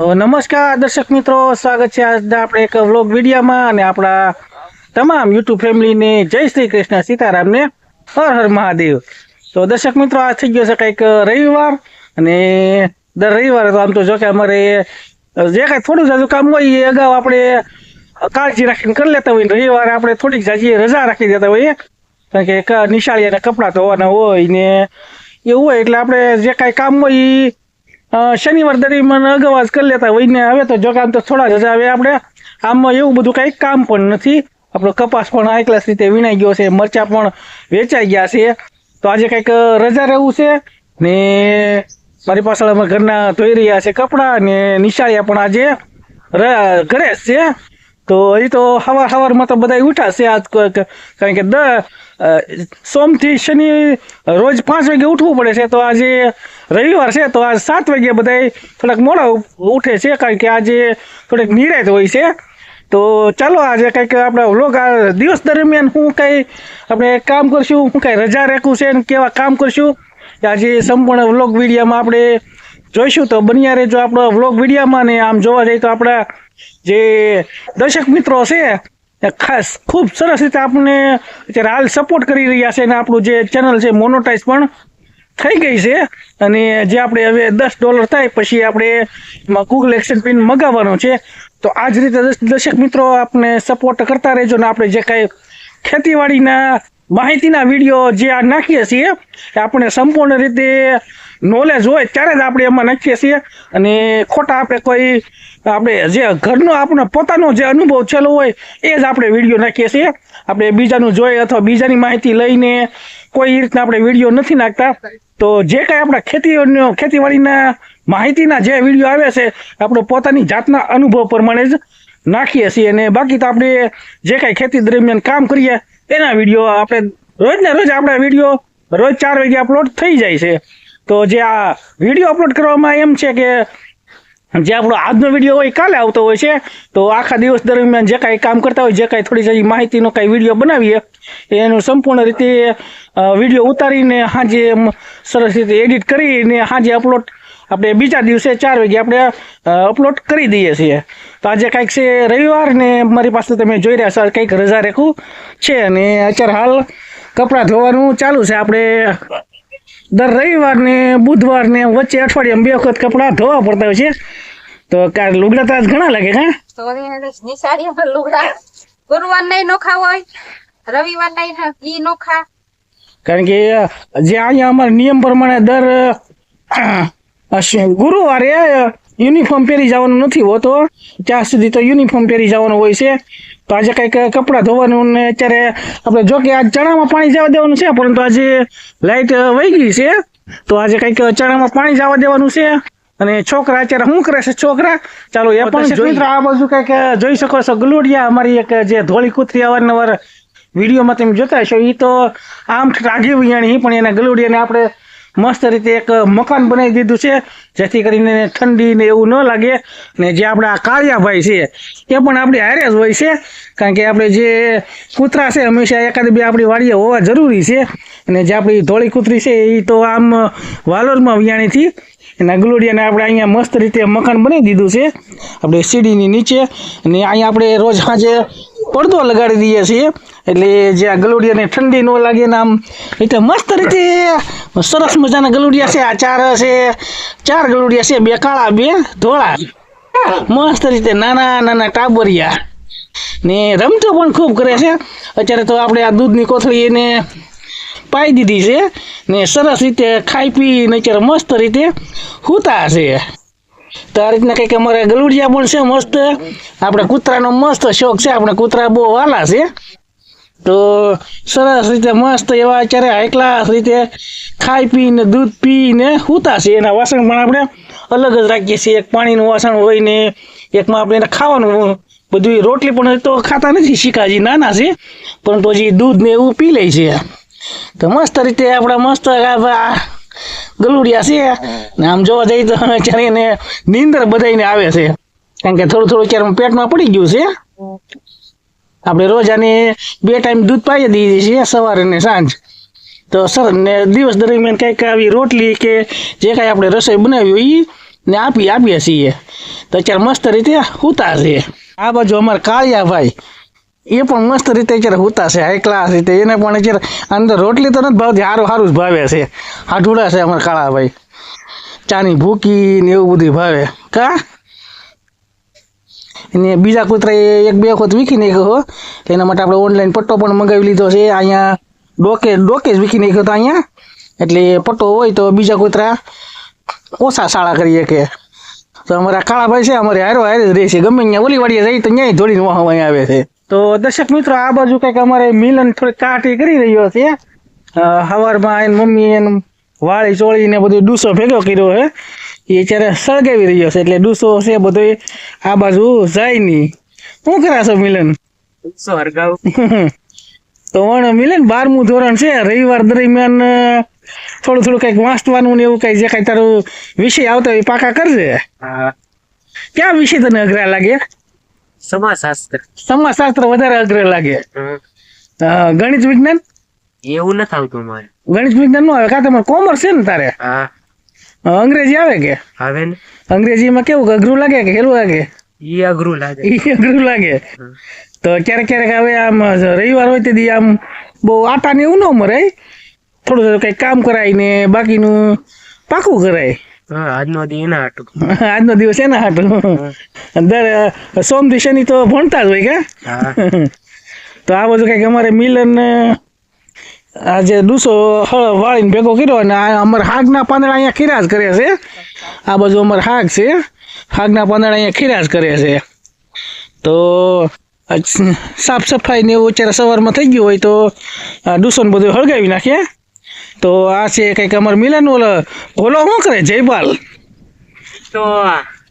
નમસ્કાર દર્શક મિત્રો સ્વાગત છે આજના આપણે એક વ્લોગ વિડીયામાં અને આપણા તમામ યુટ્યુબ ફેમિલીને જય શ્રી કૃષ્ણ સીતારામને હર હર મહાદેવ. તો દર્શક મિત્રો આ થઈ ગયો છે કંઈક રવિવાર અને દર રવિવારે તો આમ તો જો કે અમારે જે કાંઈ થોડું જાજુ કામ હોય એ અગાઉ આપણે કાળજી રાખીને કરી લેતા ને રવિવારે આપણે થોડીક જાજી રજા રાખી દેતા હોઈએ. કારણ કે નિશાળીયાના કપડાં ધોવાના હોય ને એવું હોય એટલે આપણે જે કાંઈ કામ હોય અ, શનિવાર દરમિયાન અગાઉ જ કરી લેતા હોય આવે તો જો કે આમ તો થોડા જ આવે આપણે. આમાં એવું બધું કંઈ કામ પણ નથી. આપણો કપાસ પણ હાઈ ક્લાસ રીતે વીણાઈ ગયો છે, મરચાં પણ વેચાઈ ગયા છે. તો આજે કંઈક રજા રહેવું છે? ને મારી પાછળ અમારા ઘરના ધોઈ રહ્યા છે કપડાં ને નિશાળિયા પણ આજે ઘરે છે. તો હજી તો સવાર સવારમાં તો બધા ઉઠાશે આજ ક- ક- કારણ કે દ સોમથી શનિ રોજ પાંચ વાગે ઉઠવું પડે છે. તો આજે રવિવાર છે, તો આજ સાત વાગે બધા થોડાક મોડા ઉઠે છે, કારણ કે આજે થોડીક નિરાત હોય છે. તો ચાલો આજે કંઈક આપણા વ્લોગ આ દિવસ દરમિયાન હું કંઈ આપણે કામ કરશું, હું કંઈ રજા રાખું છે અને કેવા કામ કરશું, એ આજે સંપૂર્ણ વ્લોગ વિડીયામાં આપણે જોઈશું. તો બન્યા રહેજો આપણો વ્લોગ વિડીયામાં ને આમ જોવા જઈએ તો આપણા જે દર્શક મિત્રો છે ખાસ ખૂબ સરસ રીતે આપણને અત્યારે હાલ સપોર્ટ કરી રહ્યા છે અને આપણું જે ચેનલ છે મોનોટાઈઝ પણ થઈ ગઈ છે. અને જે આપણે હવે દસ ડોલર થાય, પછી આપણે એમાં ગૂગલ એક્સચેન્જ પિન મગાવવાનો છે. તો આ જ રીતે દર્શક મિત્રો આપણે સપોર્ટ કરતા રહેજો ને આપણે જે કાંઈ ખેતીવાડીના માહિતીના વીડિયો જે આ નાખીએ છીએ આપણે સંપૂર્ણ રીતે નોલેજ હોય ત્યારે જ આપણે એમાં નાખીએ છીએ. અને ખોટા આપણે કોઈ આપણે જે ઘરનો આપણો પોતાનો જે અનુભવ છેલ્લો હોય, એ જ આપણે વીડિયો નાખીએ છીએ. આપણે બીજાનું જોઈ અથવા બીજાની માહિતી લઈને કોઈ રીતના આપણે વીડિયો નથી નાખતા. તો જે કાંઈ આપણા ખેતી ખેતીવાડીના માહિતીના જે વીડિયો આવે છે, આપણો પોતાની જાતના અનુભવ પ્રમાણે જ નાખીએ છીએ. અને બાકી તો આપણે જે કાંઈ ખેતી દરમિયાન કામ કરીએ, એના વીડિયો આપણે રોજને રોજ આપણા વીડિયો રોજ ચાર વાગે અપલોડ થઈ જાય છે. તો જે આ વીડિયો અપલોડ કરવામાં એમ છે કે જે આપણો આજનો વીડિયો હોય કાલે આવતો હોય છે, તો આખા દિવસ દરમિયાન જે કાંઈ કામ કરતા હોય, જે કાંઈ થોડી જઈ માહિતીનો કાંઈ વીડિયો બનાવીએ, એનું સંપૂર્ણ રીતે વીડિયો ઉતારીને સાંજે સરસ રીતે એડિટ કરીને સાંજે અપલોડ આપણે બીજા દિવસે ચાર વાગે આપણે અપલોડ કરી દઈએ છીએ. તો આજે કાંઈક છે રવિવાર ને મારી પાસે તમે જોઈ રહ્યા છો કંઈક રજા રેખું છે અને અત્યારે હાલ કપડાં ધોવાનું ચાલુ છે. આપણે દર રવિવાર ને બુધવાર ને વચ્ચે અઠવાડિયામાં બે વખત કપડાં ધોવા પડતા હોય છે. તો કાર લુગડા તાજ ઘણા લાગે હા? તો નિશાળીમાં લુગડા ગુરુવાર નહીં નોખા હોય રવિવાર નહીં ઈ નોખા કારણ કે જે અહીંયા અમારા નિયમ પ્રમાણે દર ગુરુવારે યુનિફોર્મ પહેરી જવાનું નથી હોતો. ત્યાં સુધી તો યુનિફોર્મ પહેરી જવાનું હોય છે. તો આજે કંઈક કપડાં ધોવાનું ને અત્યારે આપણે જો કે આજ ચણામાં પાણી જવા દેવાનું છે પરંતુ આજે લાઇટ વહી ગઈ છે. તો આજે કંઈક ચણામાં પાણી જવા દેવાનું છે અને છોકરા અત્યારે શું કરે છે છોકરા? ચાલો એ પણ જોઈ મિત્રો આ બાજુ કંઈક જોઈ શકો છો ગલુડિયા અમારી એક જે ધોળી કૂતરી અવારનવાર વિડીયોમાં તમે જોતા હશો એ તો આમ રાગી વિયાણી પણ એના ગલુડિયાને આપણે મસ્ત રીતે એક મકાન બનાવી દીધું છે. જેથી કરીને ઠંડી ને એવું ન લાગે. ને જે આપણા કાળિયાભાઈ છે, એ પણ આપણી હારે જ હોય છે. કારણ કે આપણે જે કૂતરા છે, હંમેશા એકાદ બે આપણી વાડીએ હોવા જરૂરી છે. અને જે આપણી ધોળી કૂતરી છે, એ તો આમ વાલોરમાં વિયાણીથી એના ગલુડિયાને આપણે અહીંયા મસ્ત રીતે મકાન બનાવી દીધું છે. આપણે સીડીની નીચે. અને અહીંયા આપણે રોજ સાંજે પડદો લગાડી દઈએ છીએ. એટલે જે આ ગલુડિયાને ઠંડી ન લાગે ને આમ, એટલે મસ્ત રીતે સરસ મજાના ગલુડિયા છે, આ ચાર છે, ચાર ગલુડિયા છે, બે કાળા, બે ધોળા. મસ્ત રીતે નાના નાના ટાબરિયા. ને રમતો પણ ખૂબ કરે છે. અત્યારે તો આપણે આ દૂધની કોથળી એને પાઈ દીધી છે. ને સરસ રીતે ખાઈ પી ને અત્યારે મસ્ત રીતે હુતા છે. તો આ રીતના કંઈક અમારે ગલુડિયા પણ છે, મસ્ત. આપણે કૂતરાનો મસ્ત શોખ છે. આપણે કૂતરા બહુ વાલા છે. તો સરસ રીતે મસ્ત એવા અત્યારે હાઈ રીતે ખાઈ પીને, દૂધ પીને સૂતા છે એના વાસણ પણ આપણે અલગ જ રાખીએ છીએ. એક પાણીનું વાસણ હોય ને એકમાં આપણે એને ખાવાનું. બધું રોટલી પણ તો ખાતા નથી શીખાજી નાના છે. પરંતુ હજી દૂધ ને એવું પી લે છે. તો મસ્ત રીતે આપણા મસ્ત ગલુડિયા છે. ને આમ જોવા જઈએ તો અત્યારે એને નીંદર બધાને આવે છે. કારણ કે થોડું થોડું અત્યારે પેટમાં પડી ગયું છે. આપણે રોજ આને બે ટાઈમ દૂધ પાઈ દઈએ છીએ સવારે ને સાંજ. તો સર, ને દિવસ દરમિયાન કંઈક આવી રોટલી કે જે કાંઈ આપણે રસોઈ બનાવી હોય ને આપી આપીએ છીએ. તો અત્યારે મસ્ત રીતે હુતા છે. આ બાજુ અમારે કાળિયાભાઈ, એ પણ મસ્ત રીતે અત્યારે હુતા છે હાઈ ક્લાસ રીતે. એને પણ અત્યારે અંદર રોટલી તો નથી ભાવતી સારું સારું જ ભાવે છે. હાઠુડા છે અમારા કાળાભાઈ. ચાની ભૂકી ને એવું બધું ભાવે. કા? અને બીજા કૂતરાએ એક બે વખત વીખી નાખ્યો એના માટે આપણે ઓનલાઈન પટ્ટો પણ મંગાવી લીધો છે. અહીંયા ડોકે ડોકે જ વીખી નાખ્યો તો અહીંયા. એટલે પટ્ટો હોય તો બીજા કૂતરા ઓછા શાળા કરીએ કે તો અમારા કાળાભાઈ છે, અમારે હારો હારે જ રહે છે. ગમે ત્યાં ઓલી વાડીએ જઈએ તો ત્યાંય ધોળીને વાહ આવે છે. તો દર્શક મિત્રો, આ બાજુ કંઈક અમારે મિલન થોડીક કાટી કરી રહ્યો છે. સવારમાં એને મમ્મી એને વાળી ચોળીને બધું ડૂસો ભેગો કર્યો છે. એ અત્યારે સળગાવી રહ્યો છે એટલે ડૂસો છે બધો આ બાજુ જાય નહીં. શું કરાશો મિલન? તો પણ મિલન બારમું ધોરણ છે. રવિવાર દરમિયાન થોડું થોડું કંઈક વાંચવાનું ને એવું કંઈ જે કાંઈ તારું વિષય આવતો હોય પાકા કરજે. ક્યાં વિષય તને અઘરા લાગે? સમાજશાસ્ત્ર. સમાજશાસ્ત્ર વધારે અઘરા લાગે. ગણિત વિજ્ઞાન? એવું નથી આવતું મારે. ગણિત વિજ્ઞાનનું આવે. કાં તમારે કોમર્સ છે ને તારે? હા. અંગ્રેજી આવે કે? આવે ને? અંગ્રેજીમાં કેવું અઘરું લાગે કે હેલું લાગે? ઈ અઘરું લાગે. ઈ અઘરું લાગે. તો ક્યારેક ક્યારેક હવે આમ રવિવાર હોય તેથી આમ બહુ આટા ને એવું ન મરે. થોડું થોડું કંઈક કામ કરાય ને બાકીનું પાકું કરાય. આજનો દિવસ એના હાટું. આજનો દિવસ એના હાટું. દર સોમ શનિ તો ભણતા જ હોય કે? તો આ બધું કંઈક અમારે મિલન આજે ડૂસો વાળીને ભેગો કર્યો અને અમારે હાગના પાંદડા અહીંયા ખીરા કરે છે. આ બાજુ અમારે હાગ છે. હાગના પાંદડા અહીંયા ખીરા કરે છે. તો સાફ સફાઈ ને એવું અત્યારે સવારમાં થઈ ગયું હોય તો ડૂસોને બધું હળગાવી નાખીએ. તો આ છે કંઈક અમારે મિલન ઓલો ઓલો શું કરે, જયપાલ? તો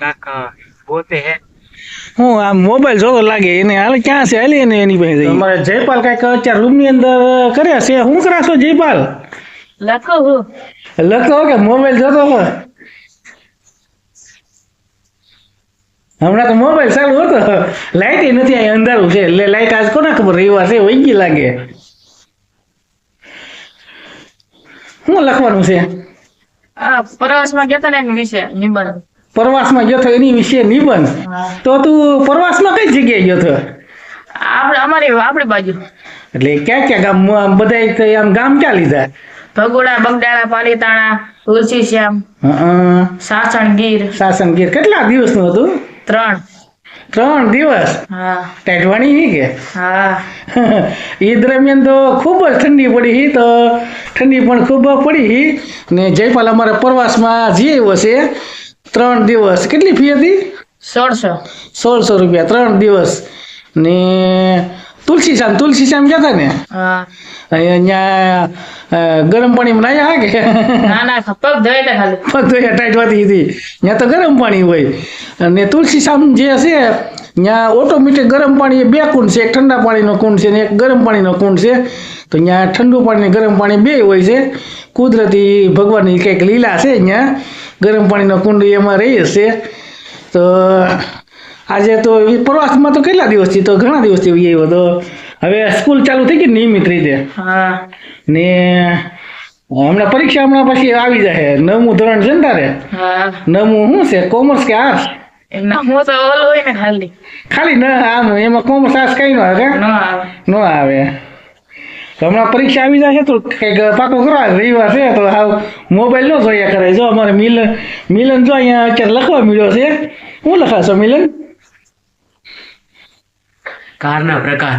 કાકા પોતે હે. હું આમ મોબાઈલ જોતો લાગે એને હાલ ક્યાં છે? હાલી એને એની પાસે અમારે જયપાલ કંઈક અત્યારે રૂમની અંદર કરે છે? શું કરાશો જયપાલ? લખો લખો કે મોબાઈલ જોતો હોય? હમણાં તો મોબાઈલ ચાલુ હતો. લાઈટ નથી અહીં અંધારું છે. એટલે લાઈટ આજ કોને ખબર રવિવાર છે વહી ગઈ લાગે. શું લખવાનું છે? આ પ્રવાસમાં ગયા હતા ને એના વિશે નિબંધ. પ્રવાસમાં ગયો એની વિશે નિબંધ. તો તું પ્રવાસમાં કઈ જગ્યાએ ગયો હતો આપણે અમારી આપણી બાજુ. એટલે ક્યાં ક્યાં ગામ બધા આમ ગામ ક્યાં લીધા? ભગોડા બગડાળા પાલીતાણા તુલસી શ્યામ ગીર સાસણ ગીર કેટલા કેટલા દિવસનું હતું? ત્રણ. ત્રણ દિવસ? હા. ટાઢવાણી હી કે? હા. એ દરમિયાન તો ખૂબ જ ઠંડી પડી હી તો ઠંડી પણ ખૂબ પડી હી. ને જયપાલ અમારા પ્રવાસમાં જે આવ્યો છે ત્રણ દિવસ. કેટલી ફી હતી? સોળસો. સોળસો રૂપિયા. ત્રણ દિવસ. ને તુલસી શ્યામ તુલસી શ્યામ ગયા હતા ને? અહીંયા ગરમ પાણીમાં નાયા કે? ના ના પગ ધોયા ખાલી. પગ ટાઈટ વાતી હતી. ત્યાં તો ગરમ પાણી હોય. અને તુલસી શ્યામ જે છે ત્યાં ઓટોમેટિક ગરમ પાણી બે કુંડ છે. એક ઠંડા પાણીનો કુંડ છે ને એક ગરમ પાણીનો કુંડ છે. તો અહીંયા ઠંડુ પાણી ને ગરમ પાણી બે હોય છે. કુદરતી ભગવાનની કંઈક લીલા છે અહીંયા ગરમ પાણીનો કુંડ એમાં રહી હશે. તો આજે તો પ્રવાસમાં તો કેટલા દિવસથી તો ઘણા દિવસથી આવ્યો તો. હવે સ્કૂલ ચાલુ થઈ ગઈ નિયમિત રીતે. હા. ને હમણાં પરીક્ષા હમણાં પછી આવી જાય નવમું ધોરણ છે ને તારે? નવમું શું છે? કોમર્સ કે આર્ટ્સ? એ તો ઓલું હોય ને ખાલી. ખાલી ના આમ એમાં કોમર્સ આર્ટ્સ કઈ ન આવે. ન આવે. હમણાં પરીક્ષા આવી જાય છે તો કંઈક પાકો કરો રવિવાર છે તો હાવ મોબાઈલ ન જોયા કરે જો અમારે મિલન મિલન જો અહીંયા અત્યારે લખવા મળ્યો છે. શું લખાશો મિલન? કારના પ્રકાર.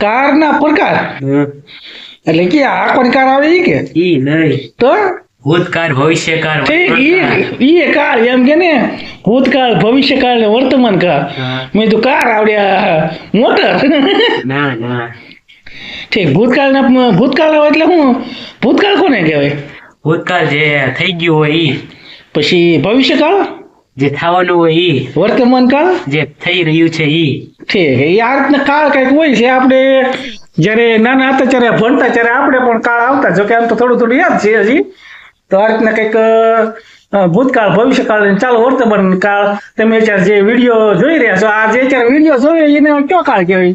કારના પ્રકાર? એટલે કે આ કોણ કાર આવે છે કે? ઈ નહીં. તો? ભૂતકાળ ભવિષ્યકાળ ઈ એ કાળ એમ કે ને ભૂતકાળ ભવિષ્યકાળ ને વર્તમાન કાળ મેં તો કાર આવડ્યા મોટર. ના ના. ઠીક ભૂતકાળ ના ભૂતકાળ હોય એટલે શું ભૂતકાળ કોને કહેવાય? ભૂતકાળ જે થઈ ગયું હોય એ પછી ભવિષ્યકાળ? જે થવાનું હોય એ વર્તમાન કાળ જે થઈ રહ્યું છે એ ઠીક એ આ રીતના કાળ કંઈક હોય છે આપણે જ્યારે નાના હતા ત્યારે ભણતા ત્યારે આપણે પણ કાળ આવતા. જોકે આમ તો થોડું થોડું યાદ છે હજી. તો આ રીતના કંઈક ભૂતકાળ ભવિષ્યકાળ ચાલો વર્તમાન કાળ તમે અત્યારે જે વીડિયો જોઈ રહ્યા છો આ જે અત્યારે વીડિયો જોઈ રહ્યા એને કયો કાળ કહેવાય?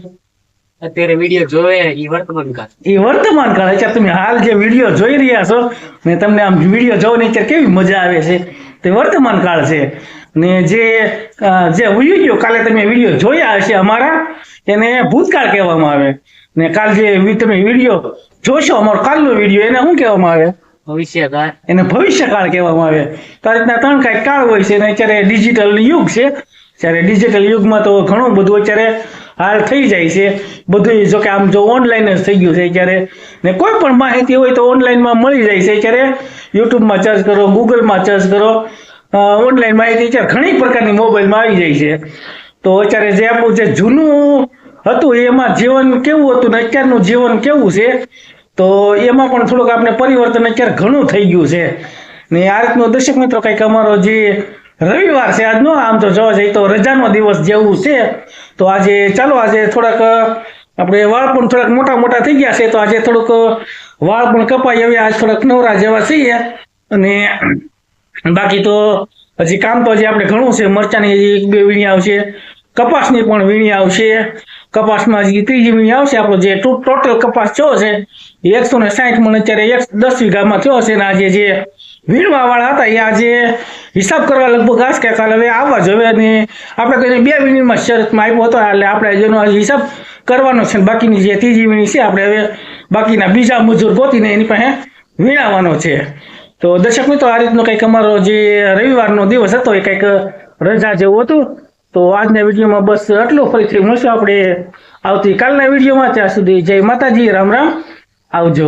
અત્યારે વીડિયો જોવે ઈ વર્તમાન કાળ. એ વર્તમાન કાળ. અત્યારે તમે હાલ જે વીડિયો જોઈ રહ્યા છો ને તમને આમ વીડિયો જોવાની અત્યારે કેવી મજા આવે છે? તે વર્તમાન કાળ છે. ને જે જે વીડિયો કાલે તમે વીડિયો જોયા હશે અમારા એને ભૂતકાળ કહેવામાં આવે. ને કાલ જે તમે વીડિયો જોશો અમારો કાલનો વીડિયો એને શું કહેવામાં આવે? ભવિષ્યકાળ. એને ભવિષ્યકાળ કહેવામાં આવે. તો આ રીતના ત્રણ કાંઈક કાળ હોય છે અને અત્યારે ડિજિટલ યુગ છે. ત્યારે ડિજિટલ યુગમાં તો ઘણું બધું અત્યારે હાલ થઈ જાય છે. બધું જો કે આમ જો ઓનલાઈન જ થઈ ગયું છે અત્યારે. ને કોઈ પણ માહિતી હોય તો ઓનલાઈનમાં મળી જાય છે અત્યારે. યુટ્યુબમાં સર્ચ કરો ગૂગલમાં સર્ચ કરો. ઓનલાઈન માહિતી અત્યારે ઘણી પ્રકારની મોબાઈલમાં આવી જાય છે. તો અત્યારે જે આપણું જે જૂનું હતું એમાં જીવન કેવું હતું ને અત્યારનું જીવન કેવું છે, તો એમાં પણ થોડુંક આપણે પરિવર્તન અત્યારે ઘણું થઈ ગયું છે. ને આ રીતનું દર્શક મિત્રો, કંઈક અમારો જે રવિવાર છે આજનો, આમ તો જોવા જઈએ તો રજાનો દિવસ જેવું છે. તો આજે ચાલો, આજે થોડાક, આપણે વાળ પણ થોડાક મોટા મોટા થઈ ગયા છે, તો આજે થોડુંક વાળ પણ કપાઈ હવે આજે થોડાક નવરા જેવા છીએ. અને બાકી તો હજી કામ તો હજી આપણે ઘણું છે, મરચાની હજી એક બે વીણી આવશે, કપાસની પણ વીણી આવશે. કપાસમાં હજી ત્રીજી વીણી આવશે, આપણો જે ટોટલ કપાસ થયો છે, એકસો ને સાઠ મણ અત્યારે એક દસ વીઘામાં થયો છે ને આજે જે વીણવા વાળા હતા. એ આજે હિસાબ કરવા લગભગ આજ કે કાલે હવે આવવા જોઈએ અને આપણે તો બે વીણીમાં શરતમાં આપ્યો હતો, એટલે આપણે જેનો હિસાબ કરવાનો છે બાકીની જે ત્રીજી વીણી છે, આપણે હવે બાકીના બીજા મજૂર ગોતીને એની પાસે વીણાવાનો છે. તો દર્શક મિત્રો, આ રીતનો કંઈક અમારો જે રવિવારનો દિવસ હતો, એ કંઈક રજા જેવું હતું. તો આજના વિડીયોમાં બસ આટલું. ફરીથી મળશું આપણે આવતીકાલના વિડીયોમાં. ત્યાં સુધી જય માતાજી, રામ રામ. આવજો.